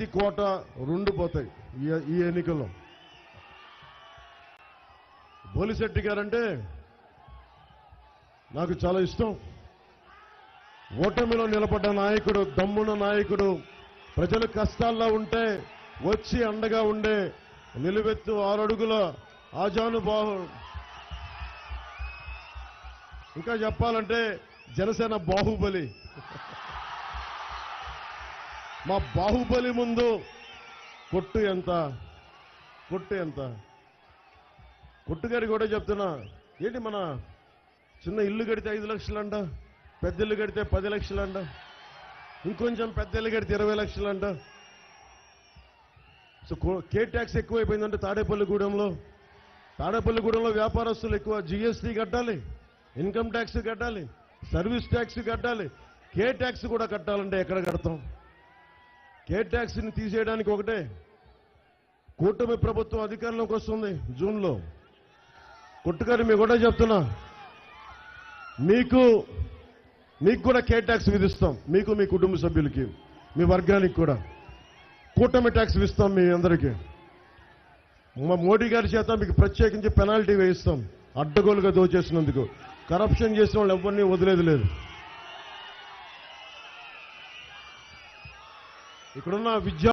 అవినీతి కోట రెండు పోతాయి ఈ- ఎన్నికల్లో. బోలిశెట్టి గారంటే నాకు చాలా ఇష్టం. ఓటమిలో నిలబడ్డ నాయకుడు దమ్మున నాయకుడు ప్రజలు కష్టాల్లో ఉంటే వచ్చి అండగా ఉండే నిలువెత్తు ఆరడుగుల ఆజానుభావు ఇంకా చెప్పాలంటే జనసేన బాహుబలి. మా బాహుబలి ముందు కొట్టు ఎంత? కొట్టు ఎంత? కొట్టుగారి కూడా చెప్తున్నా. ఏంటి మన చిన్న ఇల్లు కడితే ఐదు లక్షలంట పెద్ద ఇల్లు కడితే పది లక్షలంట ఇంకొంచెం పెద్ద ఇల్లు కడితే ఇరవై లక్షలంట. సో కే ట్యాక్స్ ఎక్కువైపోయిందంటే తాడేపల్లిగూడెంలో తాడేపల్లిగూడెంలో వ్యాపారస్తులు ఎక్కువ జిఎస్టీ కట్టాలి ఇన్కమ్ ట్యాక్స్ కట్టాలి సర్వీస్ ట్యాక్స్ కట్టాలి కే ట్యాక్స్ కూడా కట్టాలంటే ఎక్కడ కడతాం? కే ట్యాక్స్ని తీసేయడానికి ఒకటే? కూటమి ప్రభుత్వం అధికారంలోకి వస్తుంది జూన్లో. కొట్టుగారి మీకు కూడా చెప్తున్నా. మీకు మీకు కూడా కే ట్యాక్స్ విధిస్తాం. మీకు మీ కుటుంబ సభ్యులకి మీ వర్గానికి కూడా. కూటమి ట్యాక్స్ ఇస్తాం మీ అందరికీ. మా మోడీ గారి చేత మీకు ప్రత్యేకించి పెనాల్టీ వేయిస్తాం. అడ్డగోలుగా దోచేసినందుకు. కరప్షన్ చేసిన వాళ్ళు ఎవరిని వదిలేదు లేదు. ఇక్కడున్న విద్యా